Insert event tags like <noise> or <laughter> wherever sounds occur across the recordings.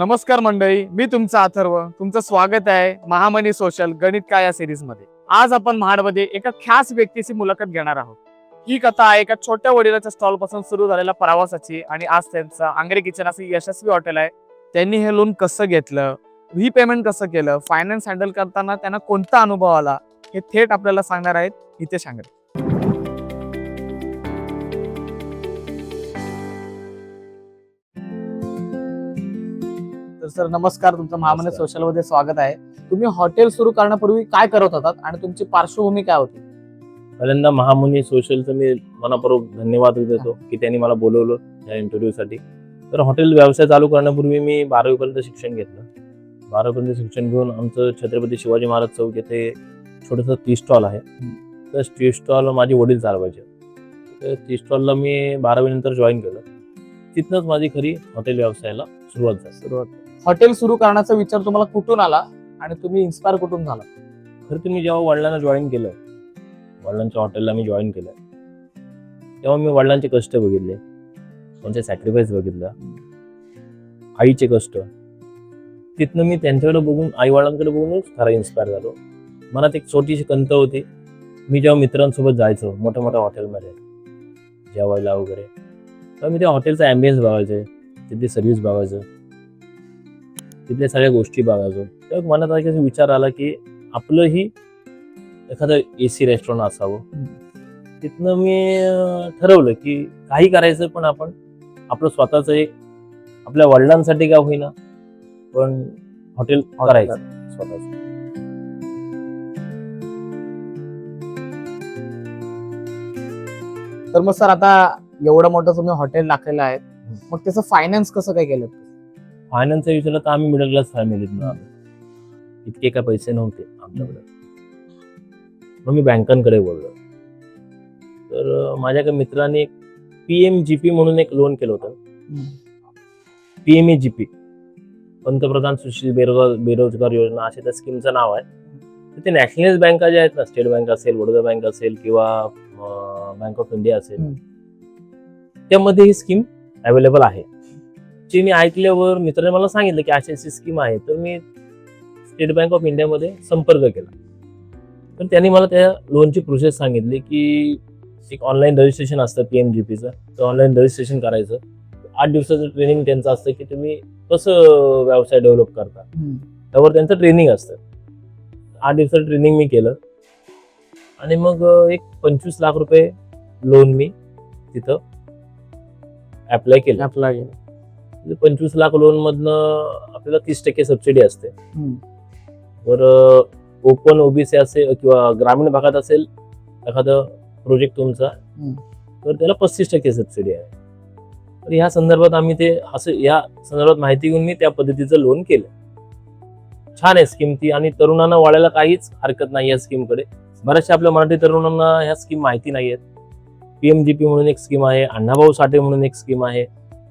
नमस्कार मंडळी मी तुमचा अथर्व तुमचं स्वागत आहे महामनी सोशल गणित काय या सिरीजमध्ये. आज आपण महाडमध्ये एका खास व्यक्तीची मुलाखत घेणार आहोत. ही कथा आहे एका छोट्या वडिलाच्या स्टॉलपासून सुरू झालेल्या प्रवासाची आणि आज त्यांचं आंग्रे किचन असं यशस्वी हॉटेल आहे. त्यांनी हे लोन कसं घेतलं रिपेमेंट कसं केलं फायनान्स हँडल करताना त्यांना कोणता अनुभव आला हे थेट आपल्याला सांगणार आहेत इथे सांगत सर नमस्कार. तुमचं महामनी नमस्कार. सोशलमध्ये स्वागत आहे. तुम्ही हॉटेल सुरू करण्यापूर्वी काय करत होतात आणि तुमची पार्श्वभूमी काय होती? पहिल्यांदा महामुनी सोशलचं मी मनापूर्वक धन्यवाद देतो की त्यांनी मला बोलवलं या इंटरव्ह्यूसाठी तर हॉटेल व्यवसाय चालू करण्यापूर्वी मी बारावीपर्यंत शिक्षण घेतलं. बारावीपर्यंत शिक्षण घेऊन आमचं छत्रपती शिवाजी महाराज चौक येथे छोटंसं टी स्टॉल आहे. तर टी स्टॉल माझे वडील चालवायचे. तर टी स्टॉलला मी बारावीनंतर जॉईन केलं. तिथनंच माझी खरी हॉटेल व्यवसायाला सुरुवात झाली. सुरुवात. हॉटेल सुरू करण्याचा विचार तुम्हाला कुठून आला आणि तुम्ही इन्स्पायर कुठून झाला? खरं तर जेव्हा वडिलांना जॉईन केलं वडिलांच्या हॉटेलला मी जॉईन केलं तेव्हा मी वडिलांचे कष्ट बघितले त्यांचे सॅक्रिफाईस बघितलं आईचे कष्ट. तिथनं मी त्यांच्याकडे बघून आई वडिलांकडे बघूनच खरा इन्स्पायर झालो. मनात एक छोटीशी कंत होती. मी जेव्हा मित्रांसोबत जायचो मोठ्या मोठ्या हॉटेलमध्ये जेवायला वगैरे तेव्हा मी त्या हॉटेलचा ॲम्बियन्स बघायचे तिथली सर्व्हिस बघायचं. तिथल्या सगळ्या गोष्टी बघायचो. तेव्हा मनात एक विचार आला की आपलंही एखादं ए सी रेस्टॉरंट असावं. तिथनं मी ठरवलं की काही करायचं पण आपण आपलं स्वतःचं एक आपल्या वडिलांसाठी का होईना पण हॉटेल करायचं. स्वतःच. तर मग सर आता एवढं मोठं तुम्ही हॉटेल टाकलेलं आहे. मग त्याचं फायनान्स कसं काय केलं? फायनान्सचा विचारलं तर आम्ही मिडल क्लास फॅमिलीत इतके काय पैसे नव्हते आमच्याकडे. मग मी बँकांकडे बोललो तर माझ्या एका मित्राने एक पी एम जी पी म्हणून एक लोन केलं होतं. पी एम जी पी पंतप्रधान सुशील बेरोजगार बेरोजगार योजना असे त्या स्कीमचं नाव आहे. तर ते नॅशनलाइज बँका ज्या आहेत ना स्टेट बँक असेल बडोदा बँक असेल किंवा बँक ऑफ इंडिया असेल. त्यामध्ये ही स्कीम अवेलेबल आहे. जे मी ऐकल्यावर मित्राने मला सांगितलं की अशी अशी स्कीम आहे तर मी स्टेट बँक ऑफ इंडियामध्ये संपर्क केला. तर त्यांनी मला त्या लोनची प्रोसेस सांगितली की एक ऑनलाईन रजिस्ट्रेशन असतं पी एम जी पीचं तर ऑनलाईन रजिस्ट्रेशन करायचं. आठ दिवसाचं ट्रेनिंग त्यांचं असतं की तुम्ही कसं व्यवसाय डेव्हलप करता. त्यावर त्यांचं ट्रेनिंग असतं. आठ दिवसाचं ट्रेनिंग मी केलं. आणि मग एक पंचवीस लाख रुपये लोन मी तिथं अप्लाय केलं. अप्लाय म्हणजे पंचवीस लाख लोन मधनं आपल्याला तीस टक्के सबसिडी असते. तर ओपन ओबीसी असेल किंवा ग्रामीण भागात असेल एखादं प्रोजेक्ट तुमचा. तर त्याला पस्तीस टक्के सबसिडी आहे. तर ह्या संदर्भात आम्ही ते असं या संदर्भात माहिती घेऊन मी त्या पद्धतीचं लोन केलं. छान आहे स्कीम ती आणि तरुणांना वाढायला काहीच हरकत नाही या स्कीमकडे बऱ्याचशा आपल्या मराठी तरुणांना ह्या स्कीम माहिती नाही आहेत पीएमजीपी म्हणून एक स्कीम आहे अण्णाभाऊ साठे म्हणून एक स्कीम आहे.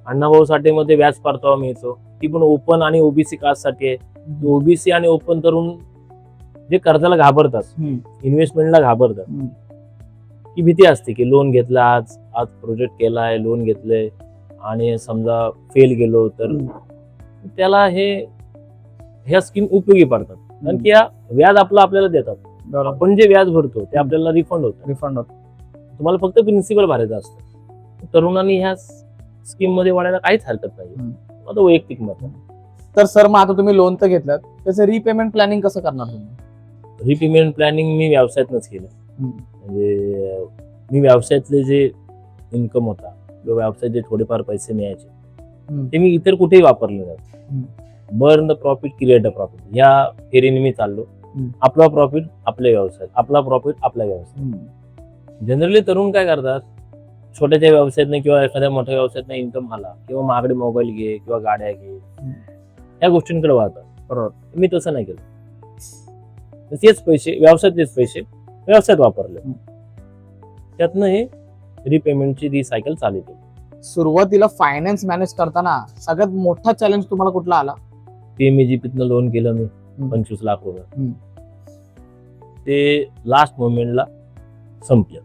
अण्णाभाऊ साठेमध्ये व्याज परतावा मिळतो. ती पण ओपन आणि ओबीसी कास्टसाठी आहे. ओबीसी आणि ओपन तरुण जे कर्जाला घाबरतात इन्व्हेस्टमेंटला घाबरतात. की भीती असते की लोन घेतलं आज आज प्रोजेक्ट केलाय लोन घेतलंय आणि समजा फेल गेलो तर त्याला हे ह्या स्कीम उपयोगी पडतात. कारण की या व्याज आपलं आपल्याला देतात. आपण जे व्याज भरतो ते आपल्याला रिफंड होतं. रिफंड होत. तुम्हाला फक्त प्रिन्सिपल भरायचं असतं. तरुणांनी ह्या स्कीममध्ये वाढायला काहीच हरकत नाही हम्म. माझं वैयक्तिक मत. आहे. तर सर मग आता तुम्ही लोन तर घेतलं त्याचं रिपेमेंट प्लॅनिंग कसं करणार तुम्ही? रिपेमेंट प्लॅनिंग मी व्यवसायातनंच केलं. म्हणजे अं, मी व्यवसायातले जे इन्कम होता किंवा व्यवसायात जे थोडेफार पैसे मिळायचे हम्म. ते मी इतर कुठेही वापरले जात burn the profit create a profit या फेरीने मी चाललो. हम्म. आपला प्रॉफिट आपल्या व्यवसायात आपला प्रॉफिट आपल्या व्यवसायात. जनरली तरुण काय करतात? छोट्याच्या व्यवसायातनं किंवा एखाद्या मोठ्या व्यवसायातनं इन्कम आला किंवा महागडे मोबाईल घे किंवा गाड्या घे या गोष्टींकडे वाहतात. बरोबर. मी तसं नाही केलं. तेच पैसे व्यवसायातलेच पैसे व्यवसायात वापरले. त्यातनं हे रिपेमेंटची ती सायकल चालू केली. सुरुवातीला फायनान्स मॅनेज करताना सगळ्यात मोठा चॅलेंज तुम्हाला कुठला आला? पीएमएजीपीतनं लोन केलं मी पंचवीस लाख रुपये. ते लास्ट मोमेंटला संपलं.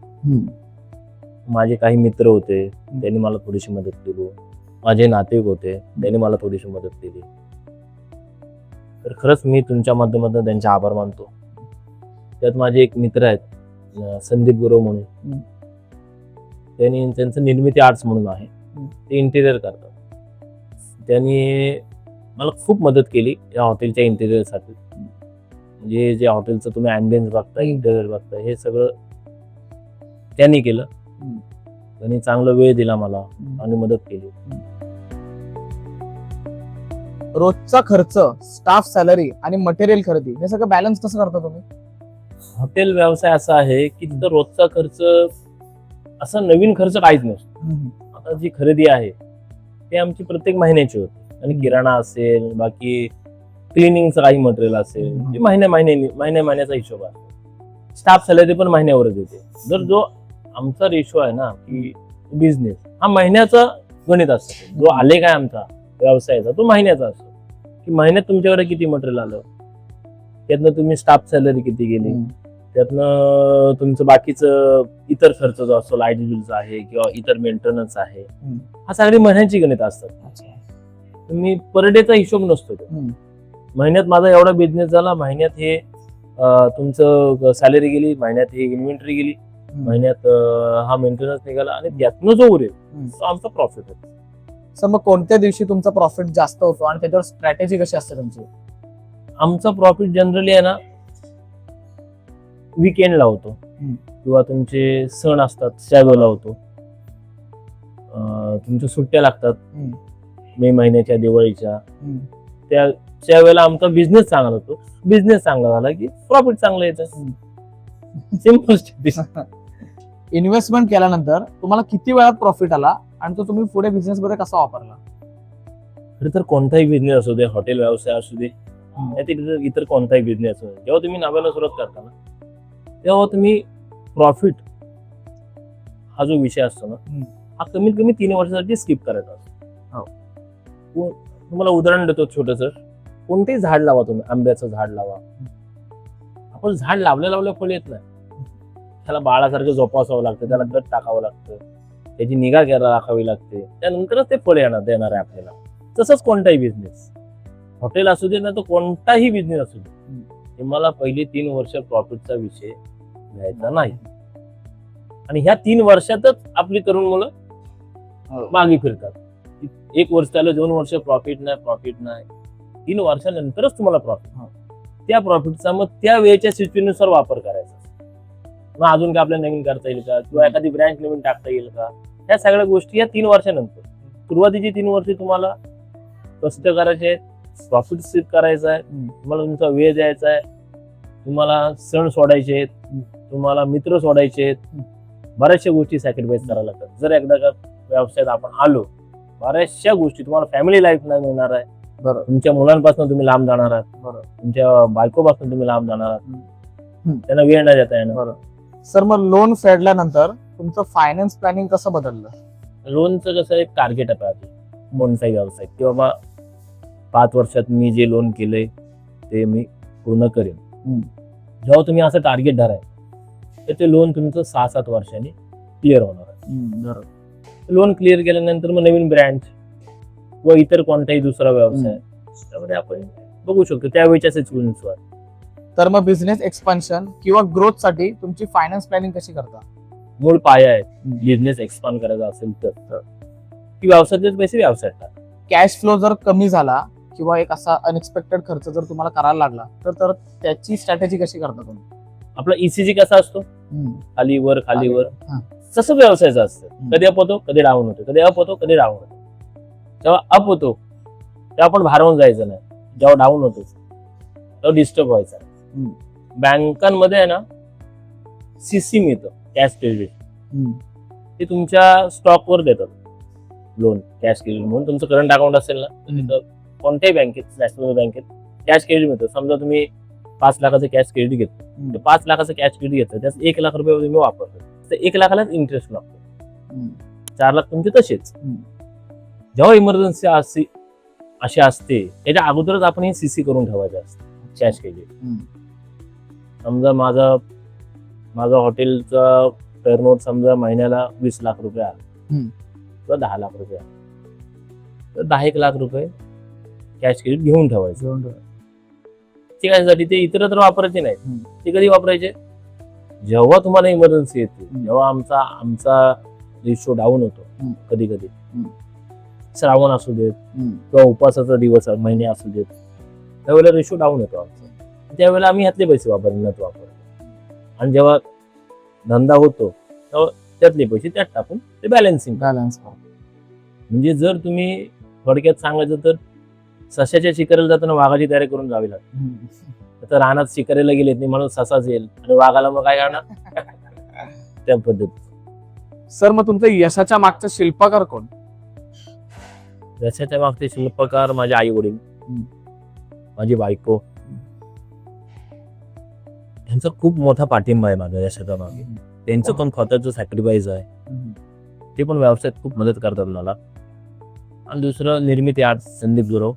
माझे काही मित्र होते त्यांनी मला थोडीशी मदत केली. माझे नातेवाईक होते त्यांनी मला थोडीशी मदत केली. तर खरंच मी तुमच्या माध्यमातून त्यांचे आभार मानतो. त्यात माझे एक मित्र आहेत संदीप गुरव म्हणून. त्यांनी त्यांचं निर्मिती आर्ट्स म्हणून आहे. ते इंटिरियर करतात. त्यांनी मला खूप मदत केली या हॉटेलच्या इंटिरियरसाठी म्हणजे जे हॉटेलचं तुम्ही अँबियन्स बघता इंटिरियर बघता हे सगळं त्यांनी केलं. त्यांनी चांगला वेळ दिला मला आणि मदत केली. रोजचा खर्च स्टाफ सॅलरी आणि मटेरियल खरेदी हे सगळं बॅलन्स कसं करता तुम्ही? हॉटेल व्यवसाय असा आहे की तिथं रोजचा खर्च असा नवीन खर्च काहीच नसतो. आता जी खरेदी आहे ते आमची प्रत्येक महिन्याची होती. आणि किराणा असेल बाकी क्लिनिंगचं काही मटेरियल असेल. ते महिन्या महिन्यानी महिन्या महिन्याचा हिशोब आहे. स्टाफ सॅलरी पण महिन्यावरच येते. जर जो आमचा रेशो आहे ना की बिझनेस हा महिन्याचा गणित असतो. जो आले काय आमचा व्यवसायाचा तो महिन्याचा असतो. की महिन्यात तुमच्याकडे किती मटेरियल आलं? त्यातनं तुम्ही स्टाफ सॅलरी किती गेली? त्यातनं तुमचं बाकीचं इतर खर्च जो असतो लाइट बिलचा आहे किंवा इतर मेंटेनन्स आहे. हा सगळी महिन्याची गणित असतात तुम्ही पर डेचा हिशोब नसतो. महिन्यात माझा एवढा बिझनेस झाला महिन्यात हे तुमचं सॅलरी गेली महिन्यात हे इन्व्हेंटरी गेली. महिन्यात हा मेंटेनन्स निघाला आणि त्यातनं जो उरेल. तो आमचा प्रॉफिट आहे. सर मग कोणत्या दिवशी तुमचा प्रॉफिट जास्त होतो आणि त्याच्यावर स्ट्रॅटेजी कशी असते तुमची? आमचा प्रॉफिट जनरली आहे ना विकेंडला होतो. किंवा तुमचे सण असतात त्यावेळेला होतो. तुमच्या सुट्ट्या लागतात. मे महिन्याच्या दिवाळीच्या. त्या त्यावेळेला आमचा बिझनेस चांगला होतो. बिझनेस चांगला झाला की प्रॉफिट चांगलं येतं. सिंपल <laughs> इन्व्हेस्टमेंट केल्यानंतर तुम्हाला किती वेळात प्रॉफिट आला आणि तो तुम्ही पुढे बिझनेस मध्ये कसा वापरला? खरं तर कोणताही बिझनेस असू दे हॉटेल व्यवसाय असू दे नाहीतर इतर- इतर कोणताही बिझनेस असू दे जेव्हा तुम्ही नव्यानं सुरुवात करता ना तेव्हा तुम्ही प्रॉफिट हा जो विषय असतो ना. हा कमीत कमी तीन वर्षासाठी स्किप करायचा असतो. हो. तुम्हाला उदाहरण देतो छोटस. कोणतेही झाड लावा तुम्ही आंब्याचं झाड लावा. आपण झाड लावल्या लावल्या फळ येत नाही. त्याला बाळासारखं जोपासावं लागतं त्याला गट टाकावं लागतं त्याची निगा घ्यायला राखावी लागते. त्यानंतरच ते फळ येणार देणार आहे आपल्याला. तसंच कोणताही बिझनेस हॉटेल असू दे ना तो कोणताही बिझनेस असू दे. ते मला पहिले तीन वर्ष प्रॉफिटचा विषय घ्यायचा नाही. आणि ह्या तीन वर्षातच आपली तरुण मुलं हो. मागे फिरतात. एक वर्ष झालं दोन वर्ष प्रॉफिट नाही प्रॉफिट नाही. तीन वर्षानंतरच तुम्हाला प्रॉफिट हो. त्या प्रॉफिटचा मग त्या वेळेच्या सिच्युएशननुसार वापर करायचा. मग अजून काय आपल्याला नवीन करता येईल का? किंवा एखादी ब्रँच नवीन टाकता येईल का? ह्या सगळ्या गोष्टी या तीन वर्षानंतर. सुरुवातीची तीन वर्ष तुम्हाला कष्ट करायचे आहेत प्रॉफिट सीट करायचा आहे. तुम्हाला तुमचा वेळ द्यायचा आहे तुम्हाला सण सोडायचे आहेत तुम्हाला मित्र सोडायचे आहेत बऱ्याचशा गोष्टी सॅक्रिफाईस करायला लागतात. जर एकदा का व्यवसायात आपण आलो बऱ्याचशा गोष्टी तुम्हाला फॅमिली लाईफ नाही मिळणार आहे. बरोबर तुमच्या मुलांपासून तुम्ही लांब जाणार आहात. तुमच्या बायकोपासून तुम्ही लांब जाणार आहात. त्यांना वेळ नाही देता येणार. सर मग लोन फेडल्यानंतर तुमचं फायनान्स प्लॅनिंग कसं बदललं? लोनचं कसं एक टार्गेट आहे आधी कोणताही व्यवसाय. की बाबा पाच वर्षात मी जे लोन केलंय ते मी पूर्ण करेन. जेव्हा तुम्ही असं टार्गेट धराय तर ते लोन तुमचं सहा सात वर्षांनी क्लिअर होणार. आहे बरोबर. लोन क्लिअर केल्यानंतर मग नवीन ब्रँच व इतर कोणताही दुसरा व्यवसाय त्यामध्ये आपण बघू शकतो. त्यावेळेच्या सिच्युएशनवर तर मग बिझनेस एक्सपान्शन किंवा ग्रोथसाठी तुमची फायनान्स प्लॅनिंग कशी करता? मूळ पाया आहे. बिझनेस एक्सपांड करायचा असेल तर की व्यवसायातलेच पैसे व्यवसायात टाका. कॅश फ्लो जर कमी झाला किंवा एक असा अनएक्सपेक्टेड खर्च जर तुम्हाला करायला लागला तर तर त्याची स्ट्रॅटेजी कशी करता तुम्ही? आपला ईसीजी कसा असतो? खाली वर खाली वर. हा. तसं व्यवसायाचं असतं. कधी अप होतो कधी डाऊन होतो. कधी अप होतो कधी डाऊन होतो. जेव्हा अप होतो तेव्हा आपण भारावून जायचं नाही. जेव्हा डाऊन होतो तेव्हा डिस्टर्ब व्हायचा हम्म. बँकांमध्ये आहे ना सीसी मिळतं कॅश क्रेडिट ते तुमच्या स्टॉकवर देतात लोन कॅश क्रेडिट म्हणून तुमचं करंट अकाउंट असेल ना तर कोणत्याही बँकेत नॅशनल बँकेत कॅश क्रेडिट मिळतं. समजा तुम्ही पाच लाखाचं कॅश क्रेडिट घेतलं पाच लाखाचं कॅश क्रेडिट घेतलं त्यात एक लाख रुपये तुम्ही वापरतो. तर एक लाखालाच इंटरेस्ट लागतो. चार लाख तुमचे तसेच. जेव्हा इमर्जन्सी अशी असते त्याच्या अगोदरच आपण हे सीसी करून ठेवायचं असतं कॅश क्रेडिट समजा माझा माझा हॉटेलचा टर्नओव्हर समजा महिन्याला वीस लाख रुपये आला. किंवा दहा लाख रुपये आला तर दहा एक लाख रुपये कॅश क्रेडिट घेऊन ठेवायचं ते कशासाठी ते इतरत्र वापरायचे. नाही ते कधी वापरायचे जेव्हा तुम्हाला इमर्जन्सी येते. जेव्हा आमचा आमचा रेशो डाऊन होतो. कधी कधी. श्रावण असू देत. किंवा उपासाचा दिवस महिने असू देत त्यावेळेला रेशो डाऊन होतो आमचा त्यावेळेला आम्ही ह्यातले पैसे वापरले नत वापरतो आणि जेव्हा धंदा होतो तेव्हा त्यातले पैसे त्यात टाकून ते बॅलन्सिंग बॅलन्स म्हणजे जर तुम्ही थोडक्यात सांगायचं तर सशाच्या शिकारीला जाताना वाघाची तयारी करून जावी लागते. तर रानात शिकारीला गेले नाही म्हणून ससाच येईल. आणि वाघाला मग काय करणार? <laughs> त्या पद्धत सर मग तुमचं यशाच्या मागचा शिल्पकार कोण? जशाच्या मागचे शिल्पकार माझे आई वडील. माझी बायको. त्यांचा खूप मोठा पाठिंबा आहे माझा यशाच्या मागे त्यांचं पण स्वतःचं सॅक्रिफाईस आहे ते पण व्यवसायात खूप मदत करतात मला. आणि दुसरं निर्मिती आर्ट संदीप गुरव.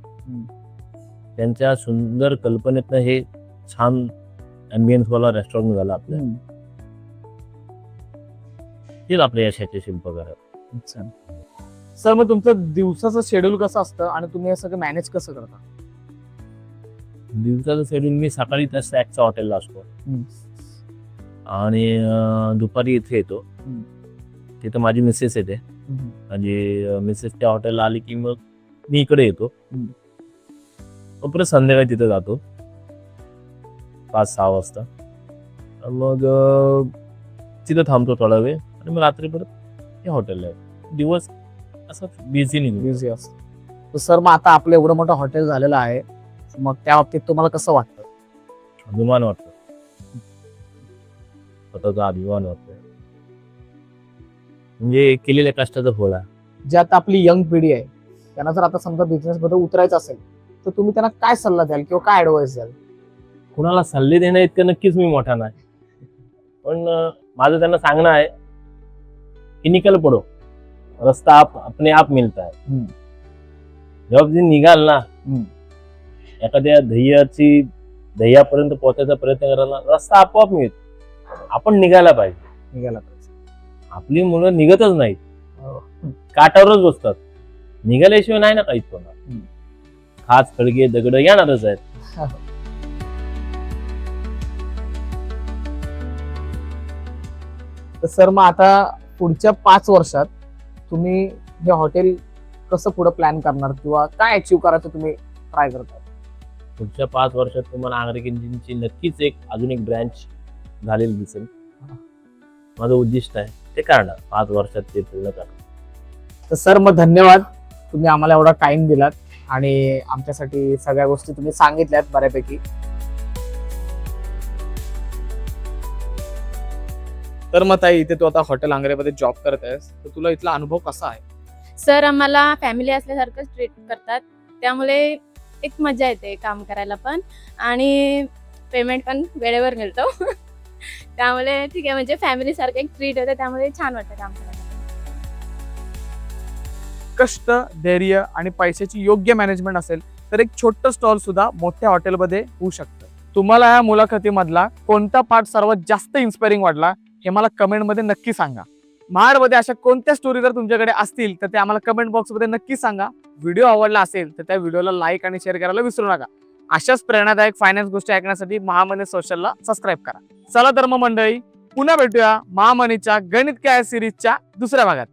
त्यांच्या सुंदर कल्पनेतनं हे छान वाला रेस्टॉरंट झालं आपलं तेच आपल्या यशाचे शिल्पकार. सर मग तुमचं दिवसाचं शेड्यूल कसं असतं आणि तुम्ही हे सगळं मॅनेज कसं करता? दिवसाचं शेड्यूल मी सकाळी त्या स्नॅक्सच्या हॉटेलला असतो. आणि दुपारी इथे येतो. तिथं माझी मिसेस येते. म्हणजे मिसेसच्या हॉटेलला आली की मग मी इकडे येतो. परत संध्याकाळी तिथं जातो. पाच सहा वाजता मग तिथं थांबतो थोडा वेळ. आणि मग रात्री परत हे हॉटेलला येतो. दिवस असं बिझी निघतो बिझी असतं. सर मग आता आपलं एवढं मोठं हॉटेल झालेलं आहे. मग त्या बाबतीत तुम्हाला कसं वाटतं? अभिमान वाटतो. स्वतःचा अभिमान वाटतो. म्हणजे केलेल्या कष्टाचं फळ आहे. जे आता आपली यंग पिढी आहे त्यांना जर आता समजा बिझनेस मध्ये उतरायचं असेल तर तुम्ही त्यांना काय सल्ला द्याल किंवा काय ऍडवाइस द्याल? कुणाला सल्ले देणं इतकं नक्कीच मी मोठा नाही. पण माझं त्यांना सांगणं आहे की निकल पडो रस्ता आप अपने आप मिळत आहे तुम्ही निघाल ना. एखाद्या ध्येयाची ध्येयापर्यंत पोहोचायचा प्रयत्न करायला रस्ता आपोआप मिळतो आपण निघायला पाहिजे. निघायला पाहिजे. आपली मुलं निघतच नाहीत. हो. काठावरच बसतात. निघाल्याशिवाय नाही ना काहीच होणार. खास खळगे दगड येणारच आहेत. तर सर मग आता पुढच्या पाच वर्षात तुम्ही हे हॉटेल कसं पुढे प्लॅन करणार किंवा काय अचीव्ह करायचं तुम्ही ट्राय करताय पुढच्या पाच वर्षात तुम्हाला आंग्रिक इंजिनची नक्कीच एक अजून एक ब्रँच झालेली दिसेल. माझं उद्दिष्ट आहे ते करणार पाच वर्षात ते पूर्ण करणार तर सर मग धन्यवाद. तुम्ही आम्हाला एवढा टाइम दिलात आणि आमच्यासाठी सगळ्या गोष्टी तुम्ही सांगितल्यात बऱ्यापैकी. तर मग ताई इथे तू आता हॉटेल आंग्रेमध्ये जॉब करत आहेस. तर तुला इथला अनुभव कसा आहे? सर आम्हाला फॅमिली असल्यासारखंच ट्रीट करतात. त्यामुळे एक मजा येते काम करायला पण. आणि पेमेंट पण वेळेवर मिळतो. <laughs> त्यामुळे ठीक आहे म्हणजे फॅमिली सारखं एक ट्रीट होतं त्यामुळे छान वाटतं काम करायला. कष्ट धैर्य आणि पैशाची योग्य मॅनेजमेंट असेल तर एक छोटं स्टॉल सुद्धा मोठ्या हॉटेलमध्ये होऊ शकतं. तुम्हाला या मुलाखतीमधला कोणता पार्ट सर्वात जास्त इन्स्पायरिंग वाटला हे मला कमेंटमध्ये नक्की सांगा. महाडमध्ये अशा कोणत्या स्टोरी जर तुमच्याकडे असतील तर ते आम्हाला कमेंट बॉक्समध्ये नक्की सांगा. व्हिडिओ आवडला असेल तर त्या व्हिडिओला लाईक आणि शेअर करायला विसरू नका. अशाच प्रेरणादायक फायनान्स गोष्टी ऐकण्यासाठी महामनी सोशलला सबस्क्राईब करा. चला धर्म मंडळी पुन्हा भेटूया महामनीच्या गणित काय सिरीजच्या दुसऱ्या भागात.